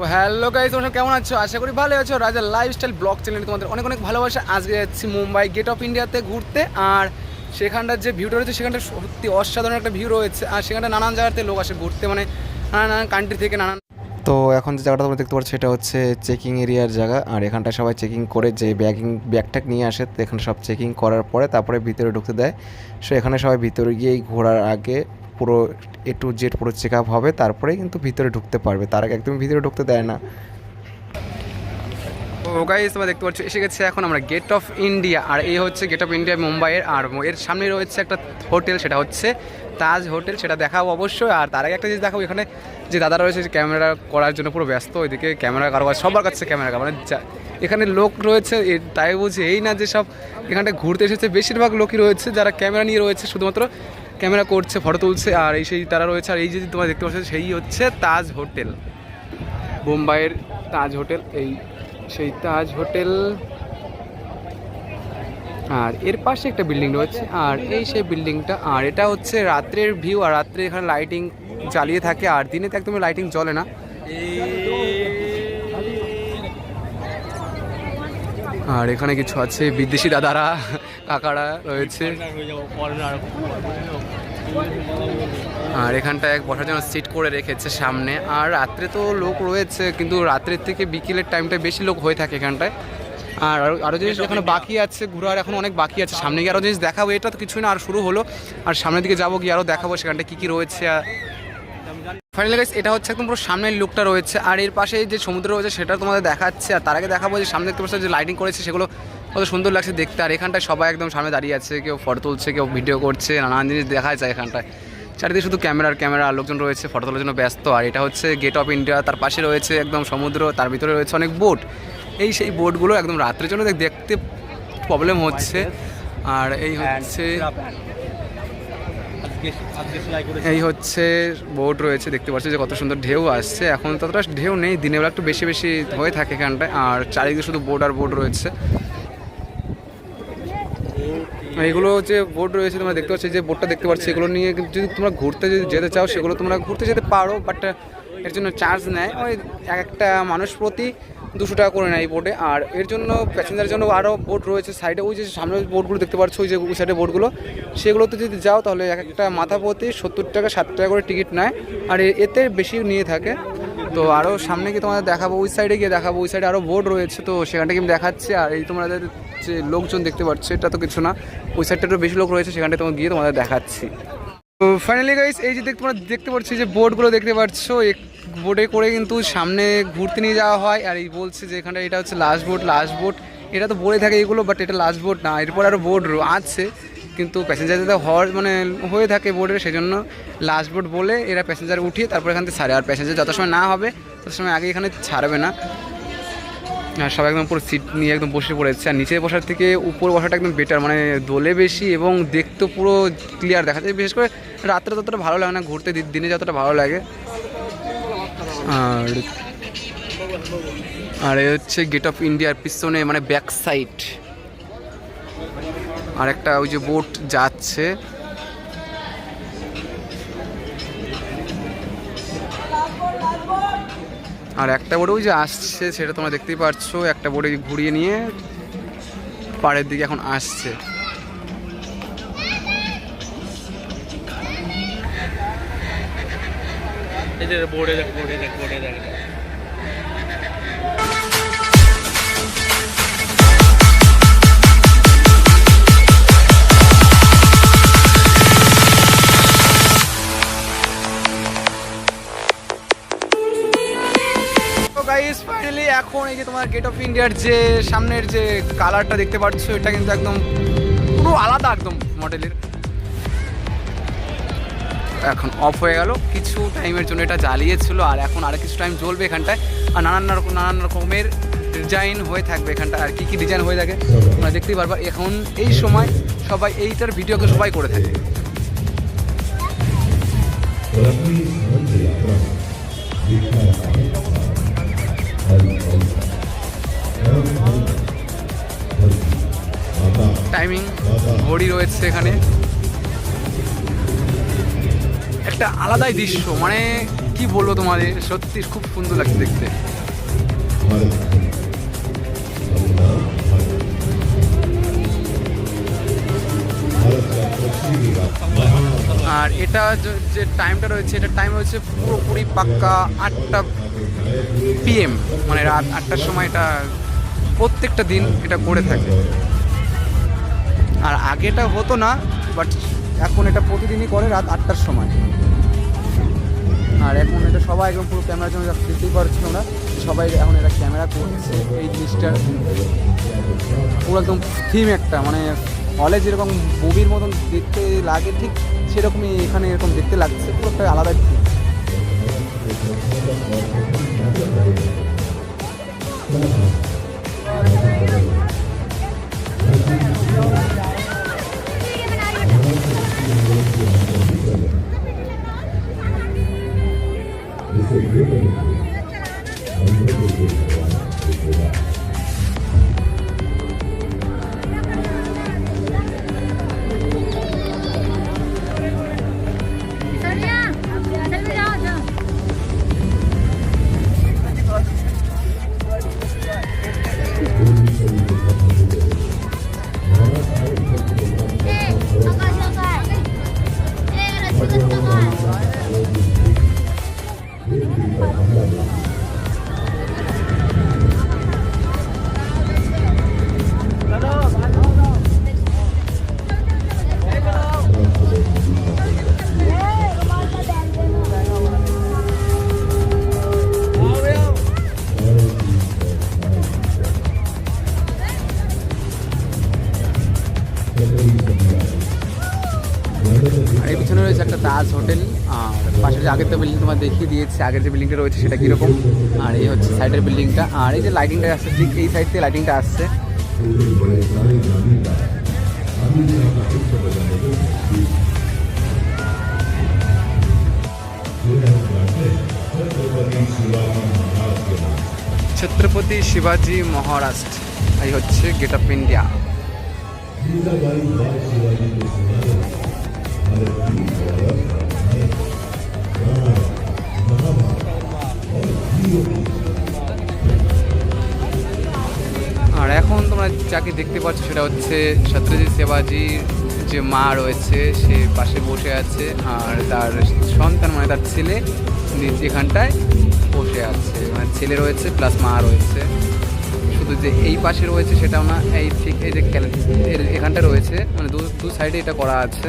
ও hello guys তোমরা কেমন আছো? আশা করি ভালো আছো। রাজা লাইফস্টাইল ব্লগ চ্যানেলে তোমাদের অনেক অনেক ভালোবাসা। আজকে যাচ্ছি মুম্বাই গেট অফ ইন্ডিয়াতে ঘুরতে। আর সেখানটার যে ভিউটা রয়েছে, সেখানটা সত্যি অসাধারণ একটা ভিউ রয়েছে। আর সেখানটা নানান জায়গাতে লোক আসে ঘুরতে মানে নানান নানান কান্ট্রি থেকে নানান তো এখন যে জায়গাটা তোমরা দেখতে পাচ্ছ, সেটা হচ্ছে চেকিং এরিয়ার জায়গা। আর এখানটায় সবাই চেকিং করে যে ব্যাগিং ব্যাগট্যাগ নিয়ে আসে, তো এখানে সব চেকিং করার পরে তারপরে ভিতরে ঢুকতে দেয়। সো এখানে সবাই ভিতরে গিয়েই ঘোরার আগে পুরো এ টু জেড পুরো চেক আপ হবে তারপরে কিন্তু ভিতরে ঢুকতে পারবে। তার আগে একদম ভিতরে ঢুকতে দেয় না। ও গাইস তোমরা দেখতে পাচ্ছ, এসে গেছে এখন আমরা গেট অফ ইন্ডিয়া আর এই হচ্ছে গেট অফ ইন্ডিয়া মুম্বাইয়ের, আর এর সামনে রয়েছে একটা হোটেল সেটা হচ্ছে তাজ হোটেল সেটা দেখাবো অবশ্যই। আর তার আগে একটা জিনিস দেখাবো, এখানে যে দাদা রয়েছে যে ক্যামেরা করার জন্য পুরো ব্যস্ত, ওইদিকে ক্যামেরা কারোবার, সবার কাছে ক্যামেরা মানে এখানে লোক রয়েছে তাই বুঝি এই না যে সব এখানটা ঘুরতে এসেছে, বেশিরভাগ লোকই রয়েছে, যারা ক্যামেরা নিয়ে রয়েছে, শুধুমাত্র ক্যামেরা করছে, ফটো তুলছে, আর এই সেই তারা রয়েছে, আর এই যে তোমরা দেখতে পাচ্ছ, সেই হচ্ছে তাজ হোটেল। বোম্বাইয়ের তাজ হোটেল, এই সেই তাজ হোটেল। আর এর পাশে একটা বিল্ডিং রয়েছে, আর এই সেই বিল্ডিংটা, আর এটা হচ্ছে রাত্রের ভিউ, আর রাত্রে এখানে লাইটিং জ্বালিয়ে থাকে, আর দিনে তো একদমই লাইটিং জ্বলে না। আর এখানে কিছু আছে, বিদেশি দাদারা, কাকারা রয়েছে। আর এখানটায় এক বসার জন্য সিট করে রেখেছে সামনে। আর রাত্রে তো লোক রয়েছে কিন্তু রাত্রের থেকে বিকেলের টাইমটা বেশি লোক হয়ে থাকে এখানটায়। আর আরও জিনিস এখানে বাকি আছে ঘোরার এখন অনেক বাকি আছে। সামনে গিয়ে আরও জিনিস দেখাবো এটা তো কিছুই না আর শুরু হলো। আর সামনের দিকে যাব গিয়ে আরও দেখাবো সেখানটা কী কী রয়েছে। আর ফাইনালি গাইস এটা হচ্ছে একদম পুরো সামনের লুকটা রয়েছে। আর এর পাশে যে সমুদ্র রয়েছে সেটা তোমাদের দেখাচ্ছে। আর তার আগে দেখাবো যে সামনে দেখতে পাচ্ছ যে লাইটিং করেছে সেগুলো কত সুন্দর লাগছে দেখতে। আর এখানটায় সবাই একদম সামনে দাঁড়িয়ে আছে কেউ ফটো তুলছে কেউ ভিডিও করছে নানান জিনিস দেখা যায় এখানটায়। চারিদিকে শুধু ক্যামেরার ক্যামেরা লোকজন রয়েছে ফটো তোলার জন্য ব্যস্ত। আর এটা হচ্ছে গেট অফ ইন্ডিয়া তার পাশে রয়েছে একদম সমুদ্র তার ভিতরে রয়েছে অনেক বোট এই সেই বোটগুলো একদম রাত্রের জন্য দেখতে প্রবলেম হচ্ছে। আর এই হচ্ছে এই হচ্ছে বোট রয়েছে দেখতে পাচ্ছি যে কত সুন্দর ঢেউ আসছে। এখন ততটা ঢেউ নেই দিনের বেলা একটু বেশি বেশি হয়ে থাকে এখানটায়। আর চারিদিকে শুধু বোট আর বোট রয়েছে। এইগুলো যে বোর্ড রয়েছে, তোমরা দেখতে পাচ্ছ যে বোটটা দেখতে পাচ্ছ, এগুলো নিয়ে কিন্তু যদি তোমরা ঘুরতে যদি যেতে চাও, সেগুলো তোমরা ঘুরতে যেতে পারো বাট এর জন্য চার্জ নেয়। ওই এক একটা মানুষ প্রতি দুশো টাকা করে নেয় এই বোটে আর এর জন্য প্যাসেঞ্জারের জন্য আরও বোট রয়েছে সাইডে ওই যে সামনে বোর্ডগুলো দেখতে পাচ্ছ, ওই যে ওই সাইডে বোটগুলো সেগুলোতে যদি যাও, তাহলে এক একটা মাথা প্রতি সত্তর টাকা, ষাট টাকা করে টিকিট নেয়। আর এতে বেশি নিয়ে থাকে। তো আরও সামনে গিয়ে তোমাদের দেখাবো, ওই সাইডে গিয়ে দেখাবো। ওই সাইডে আরও বোর্ড রয়েছে, তো সেখানটা আমি দেখাচ্ছি। আর এই তোমাদের যে লোকজন দেখতে পাচ্ছ, এটা তো কিছু না। ওই সাইডটা একটু বেশি লোক রয়েছে সেখানটা তোমার গিয়ে তোমাদের দেখাচ্ছি। তো ফাইনালি গাইস এই যে দেখ- তোমরা দেখতে পাচ্ছ যে বোর্ডগুলো দেখতে পাচ্ছ বোটে করে কিন্তু সামনে ঘুরতে নিয়ে যাওয়া হয়, আর এই বলছে যে এখানটা এটা হচ্ছে লাস্ট বোট লাস্ট বোট এটা তো বলে থাকে এগুলো বাট এটা লাস্ট বোট না, এরপর আরও বোর্ড আছে। কিন্তু প্যাসেঞ্জারদের হওয়ার মানে হয়ে থাকে বোর্ডের সেই জন্য লাস্ট বোট বলে এরা প্যাসেঞ্জার উঠিয়ে তারপর এখান থেকে ছাড়ে। আর প্যাসেঞ্জার যত সময় না হবে, তত সময় আগে এখানে ছাড়বে না। সবাই একদম পুরো সিট নিয়ে একদম বসে পড়েছে। আর নিচে বসার থেকে উপর বসাটা একদম বেটার মানে দোলে বেশি এবং দেখতে পুরো ক্লিয়ার দেখা যায়। বিশেষ করে রাত্রে ততটা ভালো লাগে না, ঘুরতে দিনে যতটা ভালো লাগে। আর আর এ হচ্ছে গেট অফ ইন্ডিয়ার পিছনে মানে ব্যাক সাইড আর একটা ওই যে বোট যাচ্ছে। আর একটা ওই যে আসছে, সেটা তোমরা দেখতেই পাচ্ছ একটা বোর্ডে ঘুরিয়ে নিয়ে পাড়ের দিকে এখন আসছে। বোর্ডে দেখ বোর্ডে দেখ বোর্ডে দেখ। গাইস ফাইনালি এখন এই যে তোমার গেট অফ ইন্ডিয়ার যে সামনের যে কালারটা দেখতে পাচ্ছ, এটা কিন্তু একদম পুরো আলাদা একদম মডেলের এখন অফ হয়ে গেল, কিছু টাইমের জন্য এটা জ্বালিয়েছিল, আর এখন আর কিছু টাইম জ্বলবে এখানটায়। আর নানান রকম, নানান রকমের ডিজাইন হয়ে থাকবে এখানটা আর কি কি ডিজাইন হয়ে থাকে, তোমরা দেখতেই পারবা। এখন এই সময় সবাই, এইটার ভিডিওকে সবাই করে থাকে। টাইমিং ঘড়ি রয়েছে এখানে। একটা আলাদাই দৃশ্য মানে কি বলব তোমাদের, সত্যি খুব সুন্দর লাগছে দেখতে। আর এটা যে- টাইমটা রয়েছে, এটা টাইম রয়েছে পুরোপুরি পাক্কা আটটা পিএম মানে রাত আটটার সময় এটা প্রত্যেকটা দিন এটা করে থাকে। আর আগেটা হতো না বাট এখন এটা প্রতিদিনই করে রাত আটটার সময়। আর এখন এটা সবাই একদম পুরো ক্যামেরার জন্য দেখতেই পাচ্ছি তোমরা, সবাই এখন এটা ক্যামেরা করছে। এই জিনিসটার পুরো একদম থিম একটা মানে হলে যেরকম মুভির মতন দেখতে লাগে, ঠিক সেরকমই এখানে এরকম দেখতে লাগছে, পুরো একটা আলাদা থিম 我我我我，我以前任何一个人，真的。দেখিয়ে দিয়েছে আগের যে বিল্ডিংটা রয়েছে সেটা কীরকম। আর এই হচ্ছে সাইডের বিল্ডিংটা আর এই যে লাইটিংটা আসছে ঠিক এই সাইড থেকে লাইটিংটা আসছে। ছত্রপতি শিবাজি মহারাষ্ট্র এই হচ্ছে গেট অফ ইন্ডিয়া আর এখন তোমরা যাকে দেখতে পাচ্ছ সেটা হচ্ছে ছত্রপতি শিবাজির যে মা রয়েছে, সে পাশে বসে আছে আর তার সন্তান মানে তার ছেলে এখানটায় বসে আছে। মানে ছেলে রয়েছে প্লাস মা রয়েছে। শুধু যে এই পাশে রয়েছে সেটাও না, এই ঠিক এই যে এখানটা রয়েছে মানে দু দু সাইডে এটা করা আছে।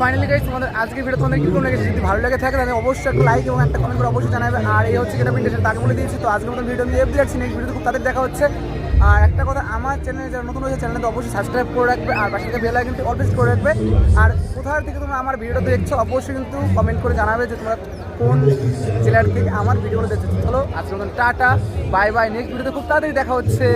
ফাইনালি গাইস তোমাদের আজকের ভিডিও তোমাদের কীরকম লেগেছে? যদি ভালো লেগে থাকে, তাহলে অবশ্যই একটা লাইক এবং একটা কমেন্ট করে অবশ্যই জানাবে। আর এই হচ্ছে যেটা প্রিন্টেশন তাকে বলে দিয়েছি। তো আজকের মতো ভিডিও আমি এফ যাচ্ছি নেক্সট ভিডিও খুব তাদের দেখা হচ্ছে। আর একটা কথা, আমার চ্যানেলে যারা নতুন হয়েছে চ্যানেলটা অবশ্যই সাবস্ক্রাইব করে রাখবে আর পাশে বেল আইকনটি অলওয়েজ করে রাখবে। আর কোথার থেকে তোমরা আমার ভিডিওটা দেখছ, অবশ্যই কিন্তু কমেন্ট করে জানাবে যে তোমরা কোন জেলার থেকে আমার ভিডিওগুলো দেখছ। চলো, আজকের মতন টাটা বাই বাই নেক্সট ভিডিওতে খুব তাড়াতাড়ি দেখা হচ্ছে।